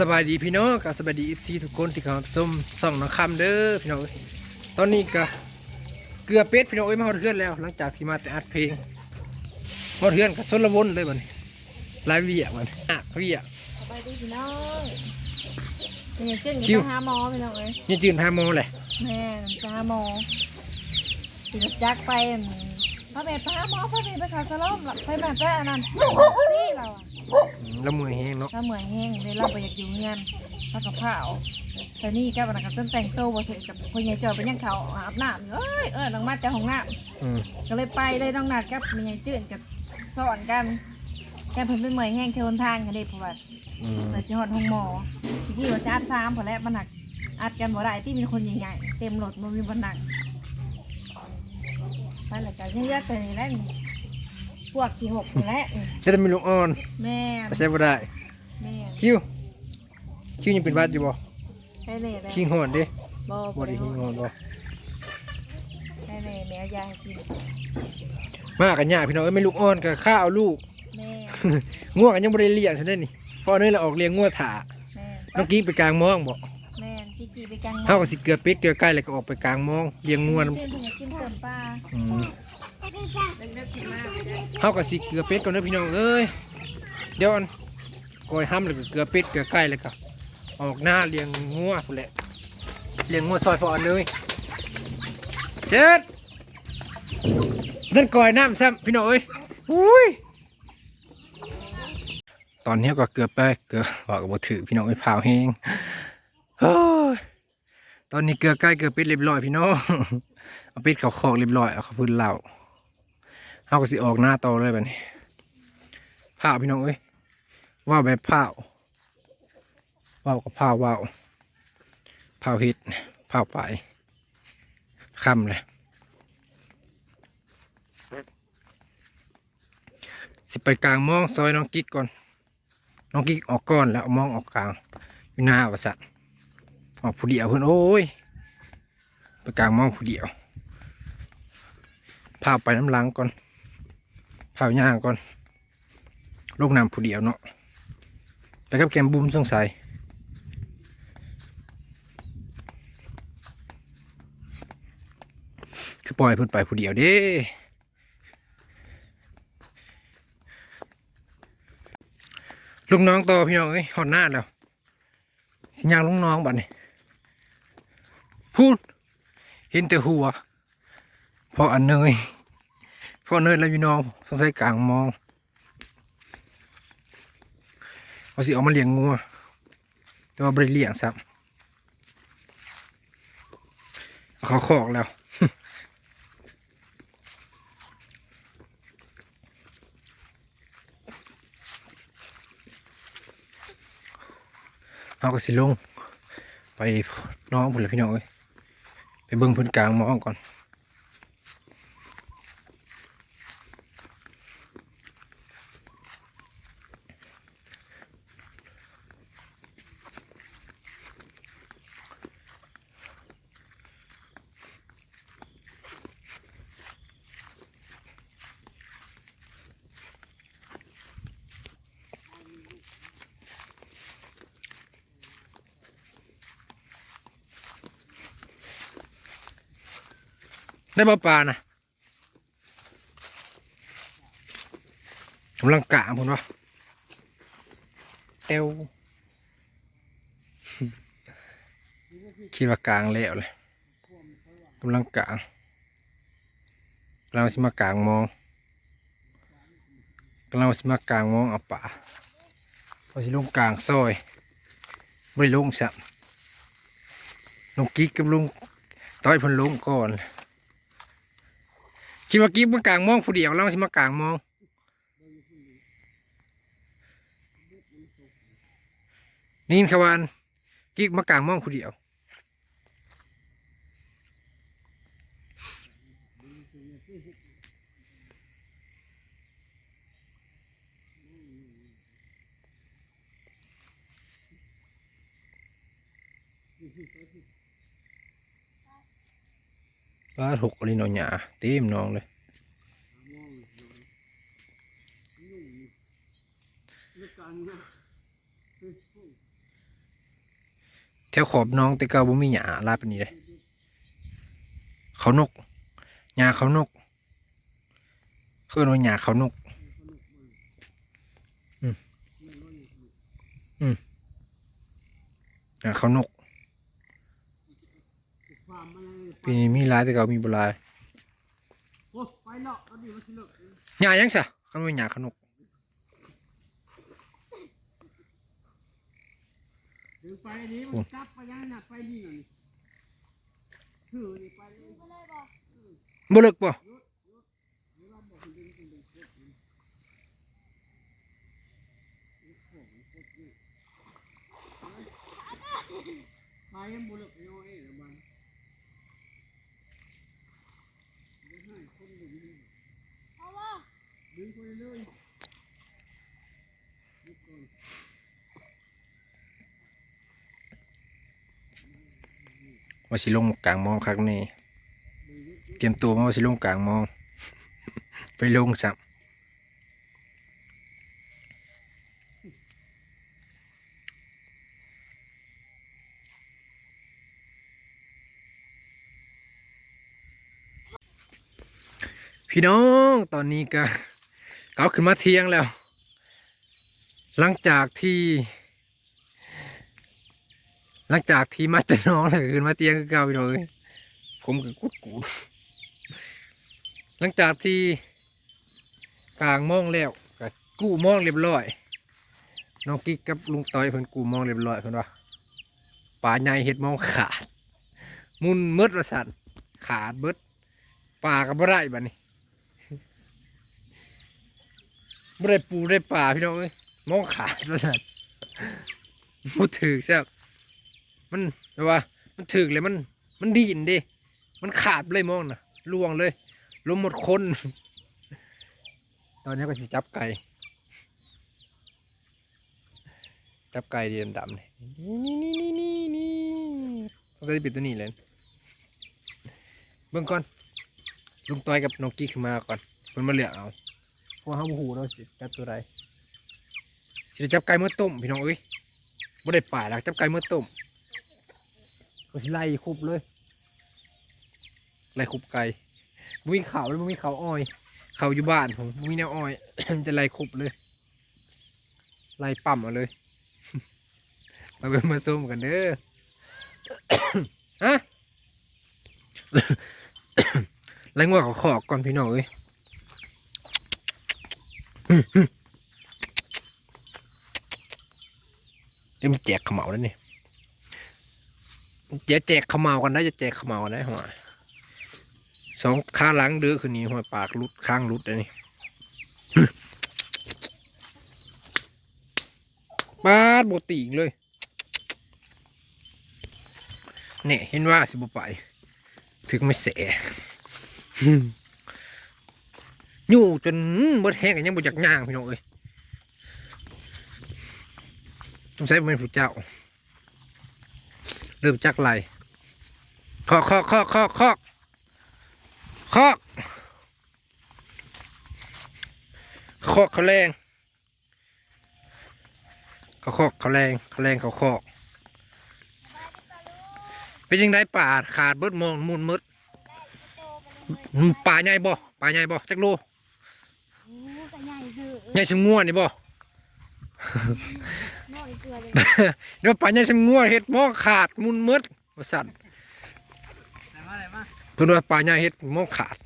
สบายดีพี่น้องกับสบายดีอีซีทุกคนที่เข้ามาชมส่องน้องคำเด้อพี่น้องเอ้ยตอนนี้ก็เกลือเป็ดพี่น้องเอ้ยมาฮอดเฮือนแล้ว หลังจากที่มาแต่อัดเพลงฮอดเฮือนก็สนละวนเลยบัดนี้หลายเวียมันอะเวียสบายดีพี่น้องเป็นยังจึงคิวไปหาหมอพี่น้องเอ้ยนี่จืนหาโมงเลยแม่ไปหาหมอสิจักไป อั่นพ่อแม่ไปหาหมอพ่อแม่ไปขาสลอมล่ะไปแม่ไปอันนั้นซี่เราอะอืมแล้วมือแห้งเนาะถ้าเหมือนแห้งเลยเราไปอยากอยู่เงินแล้วกับผ้าเอาสนี่กับอันนั้นกับต้นแต่งโตวบ่ถึงกับคนใหญ่จอดไปยังเขาอาบน้ำอยู่เอ้ยเออน้องมาแต่ห้องน้อืมำก็เลยไปเลยน้องนัดกับมีใหญ่จืดกับสอนกันแกเพิ่นเป็นเหมือนแห้งเทวนทางกันเด้เพราะว่าอืมเปิดสิฮอดห้องหมอที่ที่ว่าจะอัดซ้ำพอแล้วมันหนักอัดกันบ่ได้ที่มีคนใหญ่ๆเต็มรถมันมีบ่หนัก ไปแล้วก็ยังเยอะแต่นี่แหละนี่พวกที่หกนี่แหละนี่จะมีลูกอ่อนแม่นไปใช้บ่ได้แม่นคิวคิวยังเป็นหวัดอยู่บ่ใช่เลยเลยคิงหอนเด้บ่บ่บ่ได้ได้คิงหอนบ่ใช่เลยแมวยาให้กินมากันยากพี่น้องเอ้ยไม่ลูกอ่อนก็ข้าเอาลูก แม่ง่วงกันยังบ่ได้เลี้ยงซะได้นี่พอเนื้อเราออกเลี้ยงงัวถ่าแม่น้องกิ๊กไปกลางมองบ่แม่ที่ กี่ไปกลางเฮาก็สิเกลือเป็ดเกลือไก่แล้วก็ออกไปกลางมองเลี้ยงงัวน้ำ เพื่อนเพิ่นอยากกินเพิ่มปลาอืมเลิกๆกินมากเลยเด้อเฮาก็สิเกลือเป็ดก่อนเด้อพี่น้องเอ้ยเดี๋ยวอันก้อยห้ำแล้วก็เกลือเป็ดเกลือไก่แล้วก็ออกหน้าเลี้ยงงัวพุ่นแหละเลี้ยงงัวซอยพออันเลยเช็ดนั่นก้อยน้ำซ้ำพี่น้องเอ้ยอุ้ยตอนนี้ก็เกลือไปเกลือบอกกับบ่ถือพี่น้องเอ้ยพาวแห้งเฮ้ย ตอนนี้เกลือไก่เกลือเป็ดเรียบร้อยพี่น้องเอาเป็ดเขาคอกเรียบร้อยเอาเขาพื้นเหล่าเฮาก็สิออกหน้าโตอเลยแบบนี้ผ้าพี่น้องเอ้ยว่าแบบผ้าว่าวกับผ้าว่าวผ้าเฮ็ดผ้าไปคำเลยสิไปกลางมองซอยน้องกิ๊กก่อน น้องกิ๊กออกก่อนแล้วมองออกกลางอยู่หน้าวสัต ออกผู้เดียวเพื่อนโอ้ยไปกลางมองผู้เดียวพาไปน้ำล้างก่อนเผาย่างก่อนลูกน้ำผู้เดียวเนาะไปกับแกมบุ้มสงสัยคือปล่อยเพิ่อนไปผู้เดียวเด้ลูกน้องต่อพี่น้องเอ้ยหอดหน้าแล้ว สิยางลูกน้องบัดนี้ พูดเห็นแต่หัวเพราะอันเนยพอเนิร์ดแล้วพี่น้องสงสัยกลางมองเอาสิเอามาเลี้ยงงัวแต่ว่าบริเลี้ยงซับเอาเขาคอกแล้วเอาก็สิลง ไปน้องพุ่นเลยพี่น้องเอ้ย เบิ่งพื้นกลางมองก่อน ได้มาปลานะกำลังกะผมวะเอวคิดว่ากลางแล้วเลยกำลังกลางเราสิมากลางมองเราสิมากลางมองเอาป่าเราสิลงกลางซอยไม่ลงสับลงกิ๊กกับลงต้อยพันลงก่อน คิดว่ากิ๊กมากลางมองผู้เดียวเราสิมากลางมองนี่ขวานกิ๊กมากลางมองผู้เดียว ปลาหกอะไรนาะหยาเต็มน้องเลยแถวขอบน้องแต่เก่าบ่มีหญ้าลาปานนี้เลยเขานกหญ้าเขานกเขาเอิ้นว่าหญ้าเขานก อืมอืมหญ้าเขานก ปีนี้มีหลายแต่เก่ามีบ่หลายโอ้ไปเลาะอาดิมาสิเลาะหญ้ายังซะเขาเป็นหญ้าขนกไปนี้มันกลับไปยังน่ะไปนี่น่ะนี่คือนี่ไปเลยบ่เลิกบ่ไปยังบุรุษน้อยละมันเดี๋ยวให้คนดึงนี่ดึงไปเลย ว่าสิลงกลางมองครั้งนี้เตรียมตัวมาว่าสิลงกลางมอง ไปลงซับพี่น้องตอนนี้ก็เกาขึ้นมาเที่ยงแล้ว หลังจากที่ หลังจากที่มาแต่น้องเลยขึ้นมาเตียงคือเก่าพี่น้องเอ้ยผมก็กุดกูดหลังจากที่กลางมองแล้วก็กู้มองเรียบร้อยน้องกิ๊กกับลุงต้อยเพิ่นกู้มองเรียบร้อยเพิ่นว่าป่าใหญ่เห็ดมองขาด มุนหมืดว่าสั่นขาดเบิดป่าก็บ่ได้บัดนี้บ่ได้ปูได้ป่าพี่น้องเอ้ยมองขาดว่าสั่นพูดถือใช่บ มันแบบว่า มันถึกเลยมันมันดีนดิมันขาดเลยมองนะล่วงเลยลมหมดคน ตอนนี้ก็จะจับไก่ จับไก่ดีดำๆนี่นี่นี่นี่นี่ต้องใช้ปิดตัวนี้เลยเบื้องก่อนลุงต้อยกับน้องกิ๊กขึ้นมาก่อนมันมาเหลือเอาพราว่าเขาบูหูเราสิจับตัวใดสิจับไก่เมื่อต้มพี่น้องเอ้ยบ่ได้ป่าหลักจับไก่เมื่อต้ม ไล่คุบเลย ไล่คุบไก่บุมีเขาแล้วบุมีเขาอ้อย เขาอยู่บ้านผมบุมีแนวอ้อย มันจะไล่คุบเลย ไล่ปั่มเอาเลยมาเป็นมาส้มกันเด้อฮะไล่งัวเขาขอกก่อนพี่น้องเอ้ยเดี๋ยวมันแจกขมเหลาแล้วนี่ จะแจกขมเหมากันได้จะแจกขมเหมากันได้หัวสองข้าหลังเดือคืนนี้หัวปากรุดข้างรุดอันนี้ปาดโบติงเลยเนี่ยเห็นว่าสิบไป ถึงไม่เสะอยู่จนบดแห้งกันยังบ่จักย่างพี่น้องเอ้ยต้องใช้เป็นผู้เจ้า เริ่มจักไหลเคาะเคาะเคาะเคาะเคาะเคาะเคาะเขาแรงเขาเคาะเขาแรงเขาแรงเขาเคาะเป็นยังไงป่าขาดเบิดมองมุนมืดป่าใหญ่บ่ป่าใหญ่บ่จักโลโอ้ก็ใหญ่คือใหญ่สมงัวนี่บ่น้อย เกลือเลยเดี๋ยวป่าใหญ่สมงัวเฮ็ดหมอขาดมุนมืดว่าสั่นไหนมาไหนมาเพิ่นว่าป่าใหญ่เฮ็ดหมอขาด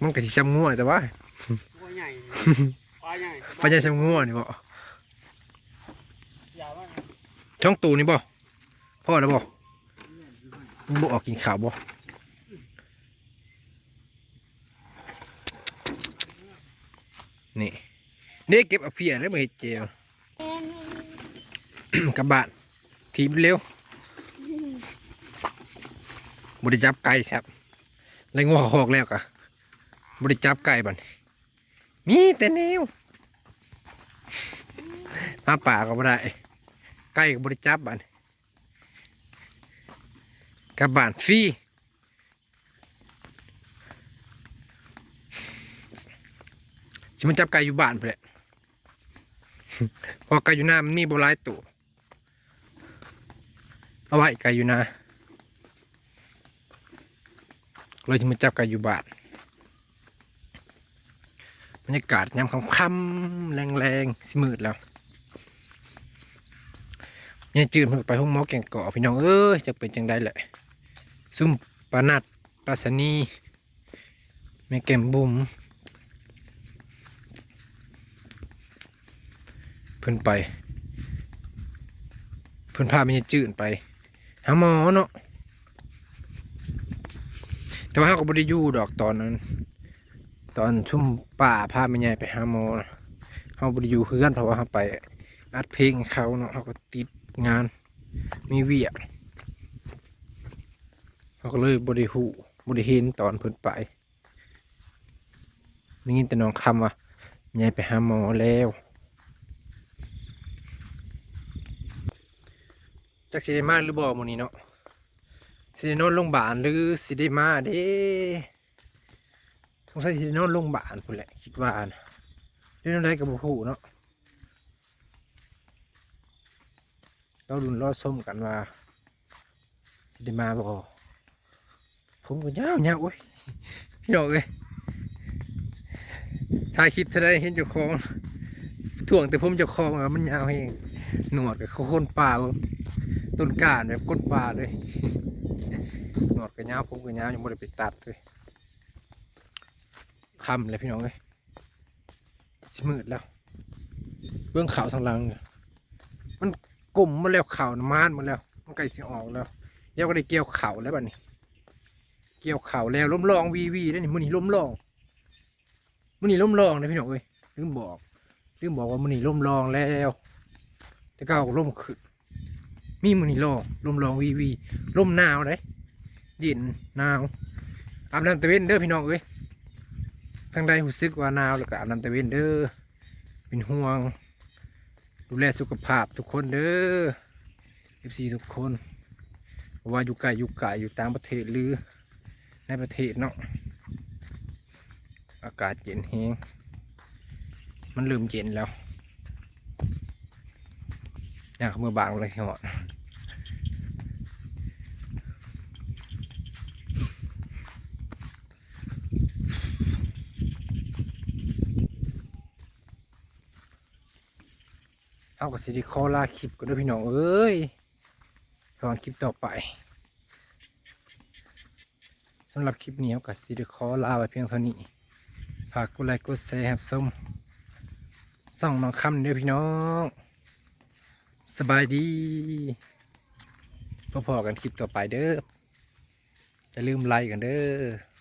มันก็สิจำงัวแต่ว่าตัวใหญ่ปลาใหญ่ป่าใหญ่จำงัวนี่บ่ยาวมากช่องตูนี่บ่พ่อแล้วบ่มึงบ่ออกกินข้าวบ่นี่ นี่เก็บเอาเพียแล้วมาเฮ็ดเจลแม่นกลับบ้านทีมเร็วบริจับไก่ครับแล้วงัวหอกแล้วกะบริจับไก่บันมีแต่แนวมาป่าก็บ่ได้ไก่ก็บริจับบันกลับบ้านฟรีจะมันจับไก่อยู่บ้านไปแหละเพอไก่อยู่หน้ามันมีโบราณตัวเอาไว้ไก่อยู่นะเลยที่มาจับไก่อยู่บานบรรยากาศยามค่ำๆแรงๆสิมืดแล้วเนี่ยจืดมันไปห้องหมอแก่งเกาะพี่น้องเอ้ยจะเป็นจังได้แหละซุ่มปานัดปาสนีแม่แก้มบุ๋ม เพิ่นไป เพิ่นพาแม่จืดไปหาหมอเนาะแต่ว่าเราก็บ่ได้อยู่ดอกตอนนั้น ตอนชุ่มป่าพาแม่ใหญ่ไปหาหมอเราบ่ได้อยู่เพื่อนเพราะว่าเราไปอัดเพลงเขาเนาะเราก็ติดงานมีเวียเขาก็เลยบริหูบริเห็นตอนเพิ่นไปนี่แต่น้องคำว่ายายไปหาหมอแล้ว จักสิได้มาหรือบ่มื้อนี้เนาะสิได้นอนโรงพยาบาลหรือสิได้มาเด้สงสัยสิได้นอนโรงพยาบาลพุ่นแหละคิดว่านะเรื่องใดก็บ่ฮู้เนาะเราดุนรอส้มกันว่าสิได้มาบ่ผมก็ยาวยาวโอ้ยพี่น้องเอ้ยถ่ายคลิปเท่าไรเห็นเจ้าของถ่วงแต่ผมเจ้าของอะมันยาวเองหนวดกับโคนป่าเบิ่ง ต้นกาแบบก้นป่าเลยหนวดก็ยาผมก็ยายังไม่ได้ไปตัดเลยคำเลยพี่น้องเอ้ยสิมืดแล้วเบื้องเขาวทางหลังเนี่ยมันกลมมาแล้วข่าวน้ำมันมาแล้ว มันใกล้สิออกแล้วเดี๋ยวก็ได้เกี่ยวเข่าวแล้วบัดนี้ เกี่ยวเข่าวแล้วล้มลองวีวีได้นี่มือนี่ล้มลองมือนี่ล้มลองนะพี่น้องเอ้ยลืมบอกลืมบอกว่ามือนี่ล้มลองแล้ว แต่ก็ล้มขึ้น มีมือนี่ลองลมลองวีวีลมหนาวเลยเย็นหนาวอาบน้ำตะเวนเด้อพี่น้องเอ้ยทางใดหูซึกว่าหนาวแล้วก็อาบน้ำตะเวนเด้อเป็นห่วง ดูแลสุขภาพทุกคนเด้อเอฟซีทุกคน ว่าอยู่ไกลอยู่ไกลอยู่ต่างประเทศหรือในประเทศเนาะอากาศเย็นแฮงมันเริ่มเย็นแล้วอยากมือบางเลยเหรอ เอากับสิริคอลาคลิปกันด้วยพี่น้องเอ้ยตอนคลิปต่อไปสำหรับคลิปนี้ก็สิได้ขอลาไปเพียงเท่านี้ฝากกดไลค์กดแชร์ครับส้มส่องน้องคำเด้อพี่น้อง สบายดีพอๆกันคลิปต่อไปเด้ออย่าลืมไลค์กันเด้อ